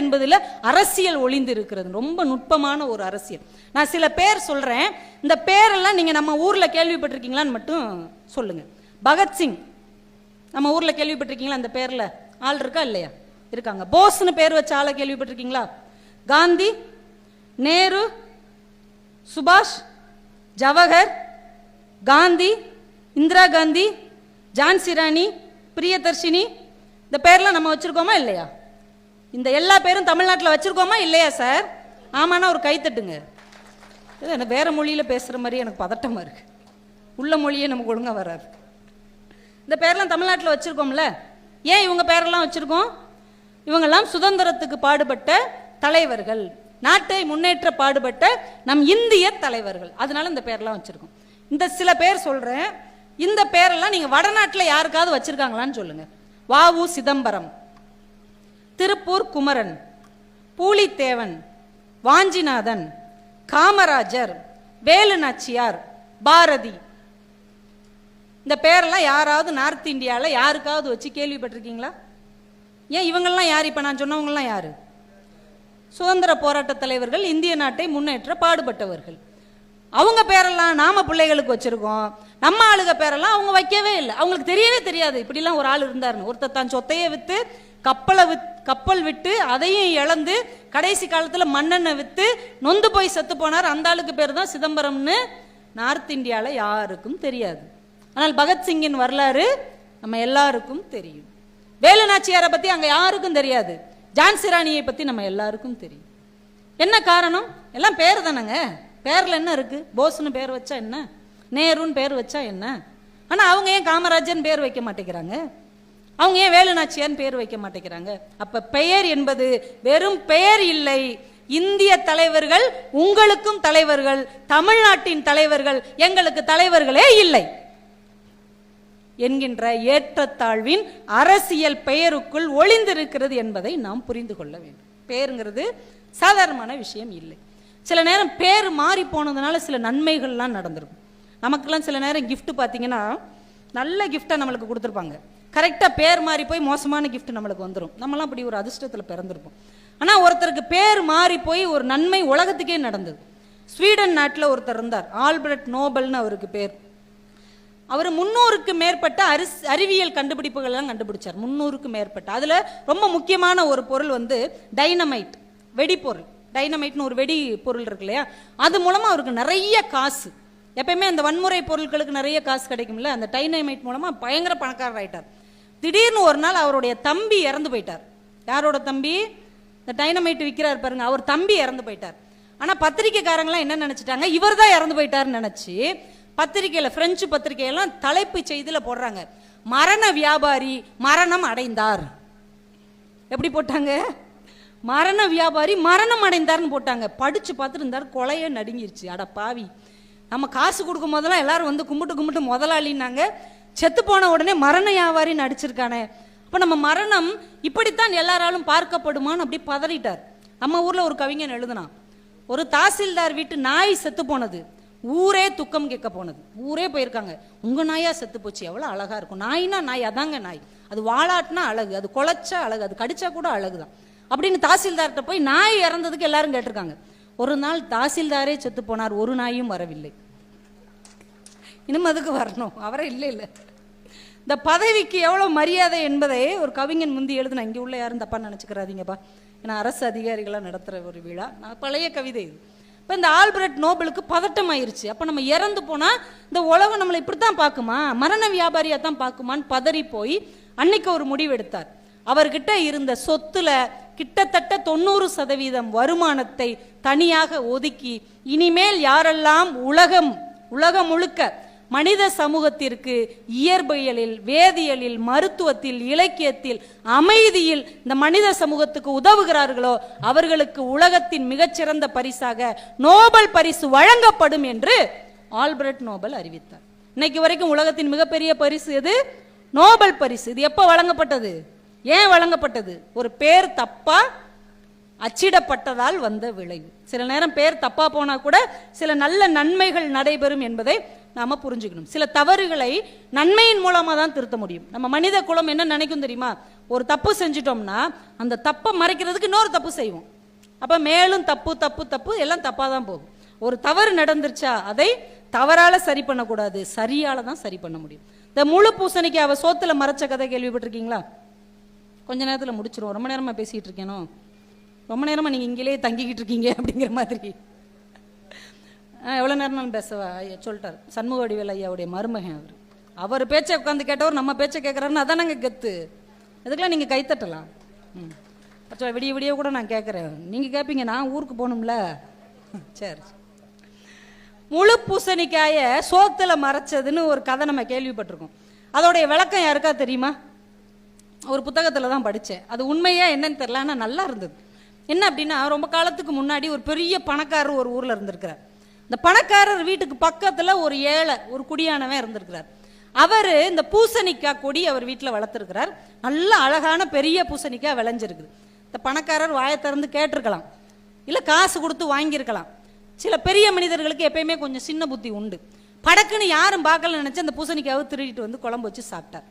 என்பதில் அரசியல் ஒளிந்து இருக்கிறது ரொம்ப நுட்பமான ஒரு அரசியல். நான் சில பேர் சொல்றேன். இந்த பேரெல்லாம் நீங்க நம்ம ஊர்ல கேள்விப்பட்டிருக்கீங்களான்னு மட்டும் சொல்லுங்க. பகத்சிங் நம்ம ஊர்ல கேள்விப்பட்டிருக்கீங்களா அந்த பேர்ல? ஆள் இருக்கா இல்லையா? இருக்காங்க. போஸ்னு பேர் வச்ச ஆளை கேள்விப்பட்டிருக்கீங்களா? காந்தி நேரு சுபாஷ் ஜவஹர் காந்தி இந்திரா காந்தி ஜான்சி ராணி பிரியதர்ஷினி. இந்த பேர்லாம் நம்ம வச்சுருக்கோமா இல்லையா? இந்த எல்லா பேரும் தமிழ்நாட்டில் வச்சுருக்கோமா இல்லையா சார்? ஆமாண்ணா ஒரு கைத்தட்டுங்க எனக்கு வேற மொழியில் பேசுகிற மாதிரி எனக்கு பதட்டமாக இருக்குது உள்ள மொழியே நமக்கு ஒழுங்காக வராது. இந்த பேரெல்லாம் தமிழ்நாட்டில் வச்சுருக்கோம்ல. ஏன் இவங்க பேரெல்லாம் வச்சுருக்கோம்? இவங்கெல்லாம் சுதந்திரத்துக்கு பாடுபட்ட தலைவர்கள். நாட்டை முன்னேற்ற பாடுபட்ட நம் இந்திய தலைவர்கள். அதனால இந்த பேரெல்லாம் வச்சுருக்கோம். இந்த சில பேர் சொல்கிறேன் இந்த பேரெல்லாம் நீங்கள் வடநாட்டில் யாருக்காவது வச்சுருக்காங்களான்னு சொல்லுங்கள் வ வாவு சிதம்பரம். திருப்பூர் குமரன் பூலித்தேவன் வாஞ்சிநாதன் காமராஜர் வேலு நாச்சியார் பாரதி. இந்த பேரெல்லாம் யாராவது நார்த் இந்தியாவில் யாருக்காவது வச்சு கேள்விப்பட்டிருக்கீங்களா? ஏன் இவங்கெல்லாம் யார்? இப்போ நான் சொன்னவங்கலாம் யார்? சுதந்திர போராட்ட தலைவர்கள் இந்திய நாட்டை முன்னேற்ற பாடுபட்டவர்கள். அவங்க பேரெல்லாம் நாம பிள்ளைகளுக்கு வச்சுருக்கோம். நம்ம ஆளுக பேரெல்லாம் அவங்க வைக்கவே இல்லை. அவங்களுக்கு தெரியவே தெரியாது. இப்படிலாம் ஒரு ஆள் இருந்தாருன்னு. ஒருத்தர் தான் சொத்தையை விற்று கப்பலை வித் கப்பல் விட்டு அதையும் இழந்து கடைசி காலத்தில் மண்ணெண்ணெய் விற்று நொந்து போய் செத்து போனார். அந்த ஆளுக்கு பேர் தான் சிதம்பரம்னு நார்த் இந்தியாவில் யாருக்கும் தெரியாது. ஆனால் பகத்சிங்கின் வரலாறு நம்ம எல்லாருக்கும் தெரியும். வேலு நாச்சியாரை அங்கே யாருக்கும் தெரியாது. ஜான்சி ராணியை பற்றி நம்ம எல்லாருக்கும் தெரியும். என்ன காரணம்? எல்லாம் பேர் தானேங்க. பேரில் என்ன இருக்குது போஸ்னு பேர் வச்சா என்ன? நேருன்னு பேர் வச்சா என்ன? ஆனால் அவங்க ஏன் காமராஜன் பேர் வைக்க மாட்டேங்கிறாங்க? அவங்க ஏன் வேலுநாச்சியார்னு பேர் வைக்க மாட்டேங்கிறாங்க? அப்போ பெயர் என்பது வெறும் பெயர் இல்லை. இந்திய தலைவர்கள் உங்களுக்கும் தலைவர்கள் தமிழ்நாட்டின் தலைவர்கள் எங்களுக்கு தலைவர்களே இல்லை. என்கின்ற ஏற்றத்தாழ்வின் அரசியல் பெயருக்குள் ஒளிந்திருக்கிறது என்பதை நாம் புரிந்து கொள்ள வேண்டும். பேருங்கிறது சாதாரணமான விஷயம் இல்லை. சில நேரம் பேர் மாறி போனதுனால சில நன்மைகள்லாம் நடந்திருக்கும். நமக்கெல்லாம் சில நேரம் கிஃப்ட் பார்த்தீங்கன்னா நல்ல கிஃப்டாக நம்மளுக்கு கொடுத்துருப்பாங்க. கரெக்டாக பேர் மாறி போய் மோசமான கிஃப்ட் நம்மளுக்கு வந்துடும் நம்மலாம் அப்படி ஒரு அதிர்ஷ்டத்தில் பிறந்திருப்போம். ஆனால் ஒருத்தருக்கு பேர் மாறி போய் ஒரு நன்மை உலகத்துக்கே நடந்தது. ஸ்வீடன் நாட்டில் ஒருத்தர் இருந்தார். ஆல்பர்ட் நோபல்னு அவருக்கு பேர். அவர் முன்னூறுக்கு மேற்பட்ட அரிஸ் அறிவியல் கண்டுபிடிப்புகள்லாம் கண்டுபிடிச்சார். முந்நூறுக்கு மேற்பட்ட. அதில் ரொம்ப முக்கியமான ஒரு பொருள் வந்து டைனமைட் வெடிப்பொருள் டைனமைட்னு ஒரு வெடி பொருள் இருக்கு இல்லையா? அது மூலமாக அவருக்கு நிறைய காசு. எப்பயுமே அந்த வன்முறை பொருட்களுக்கு நிறைய காசு கிடைக்கும்ல? அந்த டைனமைட் மூலமாக பயங்கர பணக்காரர் ஆயிட்டார். திடீர்னு ஒரு நாள் அவருடைய தம்பி இறந்து போயிட்டார். யாரோட தம்பி? இந்த டைனமைட் விற்கிறார் பாருங்க அவர் தம்பி இறந்து போயிட்டார். ஆனால் பத்திரிக்கைக்காரங்களாம் என்ன நினச்சிட்டாங்க? இவர் தான் இறந்து போயிட்டார்னு நினச்சி பத்திரிக்கையில் ஃப்ரெஞ்சு பத்திரிக்கையெல்லாம் தலைப்பு செய்தியில் போடுறாங்க. மரண வியாபாரி மரணம் அடைந்தார். எப்படி போட்டாங்க? மரண வியாபாரி மரணம் அடைந்தார்னு போட்டாங்க. படித்து பார்த்துட்டு இருந்தார் நடுங்கிருச்சு. அட பாவி. நம்ம காசு கொடுக்கும் போதெல்லாம் எல்லாரும் வந்து கும்பிட்டு கும்பிட்டு முதலாளின்னாங்க. செத்து போன உடனே மரண வியாபாரின்னு அடிச்சிருக்கானே இப்போ நம்ம மரணம் இப்படித்தான் எல்லாராலும் பார்க்கப்படுமான்னு அப்படி பதறிட்டார். நம்ம ஊரில் ஒரு கவிஞன் எழுதுனான் ஒரு தாசில்தார் வீட்டு நாய் செத்து போனது ஊரே துக்கம் கேட்க போனது. ஊரே போயிருக்காங்க. உங்கள் நாயாக செத்து போச்சு எவ்வளோ அழகாக இருக்கும். நாய்னா நாய் அதாங்க நாய். அது வாழாட்டினா அழகு அது குலைச்சா அழகு அது கடிச்சா கூட அழகு தான் அப்படின்னு தாசில்தார்கிட்ட போய் நாய் இறந்ததுக்கு எல்லாரும் கேட்டிருக்காங்க. ஒரு நாள் தாசில்தாரே செத்து போனார் ஒரு நாயும் வரவில்லை. இன்னும் அதுக்கு வரணும். அவரே இல்லை இல்லை. இந்த பதவிக்கு எவ்வளோ மரியாதை என்பதை ஒரு கவிஞன் முந்தி எழுதுன இங்கே உள்ள யாரும் தப்பா நினச்சிக்கிறாதீங்கப்பா. ஏன்னா அரசு அதிகாரிகளாக நடத்துகிற ஒரு விழா. நான் பழைய கவிதை இது. இப்போ இந்த ஆல்பர்ட் நோபலுக்கு பதட்டம் ஆயிருச்சு அப்போ நம்ம இறந்து போனால் இந்த உலகம் நம்மளை இப்படித்தான் பார்க்குமா? மரண வியாபாரியாக தான் பார்க்குமான்னு பதறி போய் அன்னைக்கு ஒரு முடிவு எடுத்தார். அவர்கிட்ட இருந்த சொத்துல கிட்டத்தட்ட தொண்ணூறு சதவீதம் வருமானத்தை தனியாக ஒதுக்கி இனிமேல் யாரெல்லாம் உலகம் உலகம் முழுக்க மனித சமூகத்திற்கு இயற்பியலில் வேதியியலில் மருத்துவத்தில் இலக்கியத்தில் அமைதியில் இந்த மனித சமூகத்துக்கு உதவுகிறார்களோ அவர்களுக்கு உலகத்தின் மிகச்சிறந்த பரிசாக நோபல் பரிசு வழங்கப்படும் என்று ஆல்பர்ட் நோபல் அறிவித்தார். இன்னைக்கு வரைக்கும் உலகத்தின் மிகப்பெரிய பரிசு எது? நோபல் பரிசு. இது எப்போ வழங்கப்பட்டது? ஏன் வழங்கப்பட்டது? ஒரு பேர் தப்பா அச்சிடப்பட்டதால் வந்த விளைவு. சில நேரம் பேர் தப்பா போனா கூட சில நல்ல நன்மைகள் நடைபெறும் என்பதை நாம புரிஞ்சுக்கணும். சில தவறுகளை நன்மையின் மூலமா தான் திருத்த முடியும். நம்ம மனித குலம் என்ன நினைக்கும் தெரியுமா? ஒரு தப்பு செஞ்சிட்டோம்னா அந்த தப்பை மறைக்கிறதுக்கு இன்னொரு தப்பு செய்வோம். அப்ப மேலும் தப்பு தப்பு தப்பு எல்லாம் தப்பாக தான் போகும். ஒரு தவறு நடந்துருச்சா அதை தவறால சரி பண்ணக்கூடாது. சரியால தான் சரி பண்ண முடியும். இந்த முழு பூசணிக்கு அவ சோத்துல மறைச்ச கதை கேள்விப்பட்டிருக்கீங்களா? கொஞ்ச நேரத்தில் முடிச்சிருவோம். ரொம்ப நேரமா பேசிட்டு இருக்கேனோ? ரொம்ப நேரமா நீங்க இங்கேயே தங்கிக்கிட்டு இருக்கீங்க அப்படிங்கிற மாதிரி. எவ்வளோ நேரம்னாலும் பேசவா? ஐயா சொல்லிட்டார். சண்முக வடிவேல் ஐயாவுடைய மருமகன் அவர். அவர் பேச்சை உட்காந்து கேட்டவர் நம்ம பேச்சை கேட்குறாருன்னு அதானங்க கெத்து. இதுக்கெல்லாம் நீங்கள் கைத்தட்டலாம் ம். அச்சா விடிய விடிய கூட நான் கேட்குறேன். நீங்கள் கேட்பீங்க நான் ஊருக்கு போகணும்ல? சரி முழு பூசணிக்காயை சோத்தில் மறைச்சதுன்னு ஒரு கதை நம்ம கேள்விப்பட்டிருக்கோம். அதோடைய விளக்கம் யாருக்கா தெரியுமா? ஒரு புத்தகத்தில் தான் படித்தேன் அது உண்மையா என்னன்னு தெரியல ஆனால் நல்லா இருந்தது. என்ன அப்படின்னா ரொம்ப காலத்துக்கு முன்னாடி ஒரு பெரிய பணக்காரர் ஒரு ஊரில் இருந்திருக்கிறார். இந்த பணக்காரர் வீட்டுக்கு பக்கத்தில் ஒரு ஏழை ஒரு குடியானவன் இருந்திருக்கிறார். அவர் இந்த பூசணிக்காய் கொடி அவர் வீட்டில் வளர்த்துருக்கிறார். நல்ல அழகான பெரிய பூசணிக்காய் விளைஞ்சிருக்குது. இந்த பணக்காரர் வாயை திறந்து கேட்டிருக்கலாம். இல்லை காசு கொடுத்து வாங்கியிருக்கலாம். சில பெரிய மனிதர்களுக்கு எப்பயுமே கொஞ்சம் சின்ன புத்தி உண்டு. படக்குன்னு யாரும் பார்க்கல நினச்சி அந்த பூசணிக்காவை திருடிட்டு வந்து குழம்பு வச்சு சாப்பிட்டார்.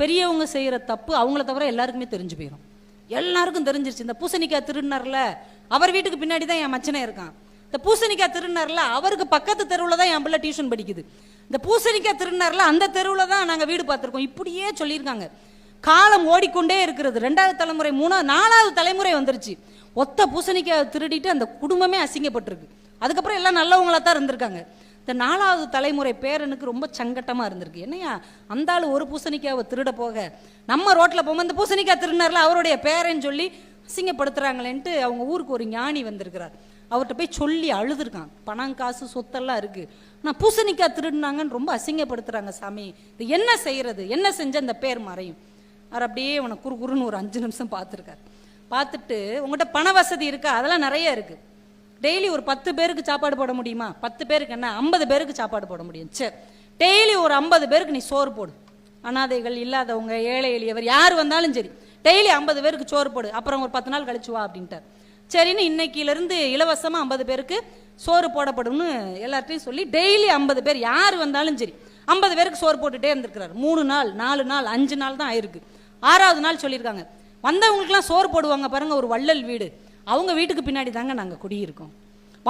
பெரியவங்க செய்கிற தப்பு அவங்கள தவிர எல்லாருக்குமே தெரிஞ்சு போயிடும் எல்லாருக்கும் தெரிஞ்சிருச்சு. இந்த பூசணிக்காய் திருடினார்ல அவர் வீட்டுக்கு பின்னாடி தான் என் மச்சனே இருக்கான். இந்த பூசணிக்காய் திருநர்ல அவருக்கு பக்கத்து தெருவில் தான் என் பிள்ளை டியூஷன் படிக்குது. இந்த பூசணிக்காய் திருநர்ல அந்த தெருவில் தான் நாங்கள் வீடு பார்த்துருக்கோம். இப்படியே சொல்லியிருக்காங்க. காலம் ஓடிக்கொண்டே இருக்கிறது. ரெண்டாவது தலைமுறை மூணாவது நாலாவது தலைமுறை வந்துருச்சு. ஒத்த பூசணிக்காய் திருடிட்டு அந்த குடும்பமே அசிங்கப்பட்டிருக்கு. அதுக்கப்புறம் எல்லாம் நல்லவங்களாக தான் இருந்திருக்காங்க. இந்த நாலாவது தலைமுறை பேரனுக்கு ரொம்ப சங்கட்டமாக இருந்திருக்கு. என்னையா அந்த ஆள் ஒரு பூசணிக்காவை திருட போக நம்ம ரோட்டில் போகும்போது இந்த பூசணிக்காய் திருடினார்ல அவருடைய பேரன்னு சொல்லி அசிங்கப்படுத்துறாங்களேன்ட்டு அவங்க ஊருக்கு ஒரு ஞானி வந்திருக்கிறார். அவர்கிட்ட போய் சொல்லி அழுதுருக்கான் பணம் காசு சொத்தெல்லாம் இருக்குது ஆனால் பூசணிக்காய் திருடினாங்கன்னு ரொம்ப அசிங்கப்படுத்துகிறாங்க சாமி. இது என்ன செய்கிறது என்ன செஞ்ச அந்த பேர் மறையும்? அவர் அப்படியே உனக்கு குறு குறுன்னு ஒரு அஞ்சு நிமிஷம் பார்த்துருக்காரு. பார்த்துட்டு உங்கள்கிட்ட பண வசதி இருக்கா? அதெல்லாம் நிறைய இருக்குது டெய்லி ஒரு பத்து பேருக்கு சாப்பாடு போட முடியுமா? பத்து பேருக்கு என்ன? ஐம்பது பேருக்கு சாப்பாடு போட முடியும். சரி டெய்லி ஒரு ஐம்பது பேருக்கு நீ சோறு போடு. அனாதைகள் இல்லாதவங்க ஏழை எளியவர் யார் வந்தாலும் சரி டெய்லி ஐம்பது பேருக்கு சோறு போடு. அப்புறம் ஒரு பத்து நாள் கழிச்சு வா அப்படின்ட்டார். சரின்னு இன்னைக்கிலிருந்து இலவசமாக ஐம்பது பேருக்கு சோறு போடப்படும்னு எல்லார்ட்டையும் சொல்லி டெய்லி ஐம்பது பேர் யார் வந்தாலும் சரி ஐம்பது பேருக்கு சோறு போட்டுகிட்டே இருந்திருக்கிறார். மூணு நாள் நாலு நாள் அஞ்சு நாள் தான் ஆயிருக்கு. ஆறாவது நாள் சொல்லியிருக்காங்க. வந்தவங்களுக்குலாம் சோறு போடுவாங்க பாருங்கள் ஒரு வள்ளல் வீடு. அவங்க வீட்டுக்கு பின்னாடி தாங்க நாங்கள் குடியிருக்கோம்.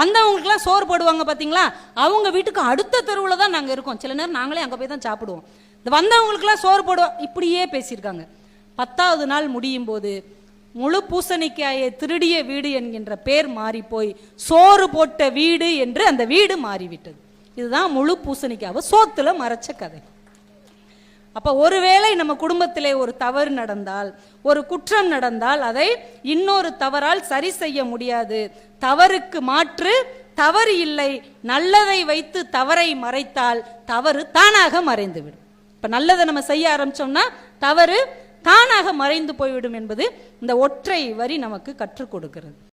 வந்தவங்களுக்குலாம் சோறு போடுவாங்க பார்த்தீங்களா அவங்க வீட்டுக்கு அடுத்த தெருவில் தான் நாங்கள் இருக்கோம். சில நேரம் நாங்களே அங்கே போய் தான் சாப்பிடுவோம். இந்த வந்தவங்களுக்குலாம் சோறு போடுவோம் இப்படியே பேசியிருக்காங்க. பத்தாவது நாள் முடியும் போது முழு பூசணிக்காயை திருடிய வீடு என்கின்ற பேர் மாறி போய் சோறு போட்ட வீடு என்று அந்த வீடு மாறிவிட்டது. இதுதான் முழு பூசணிக்காவை சோத்துல மறைச்ச கதை. அப்ப ஒருவேளை நம்ம குடும்பத்திலே ஒரு தவறு நடந்தால் ஒரு குற்றம் நடந்தால் அதை இன்னொரு தவறால் சரி செய்ய முடியாது. தவறுக்கு மாற்று தவறு இல்லை நல்லதை வைத்து தவறை மறைத்தால் தவறு தானாக மறைந்துவிடும். இப்ப நல்லதை நம்ம செய்ய ஆரம்பிச்சோம்னா தவறு தானாக மறைந்து போய்விடும் என்பது இந்த ஒற்றை வரி நமக்கு கற்றுக் கொடுக்கிறது.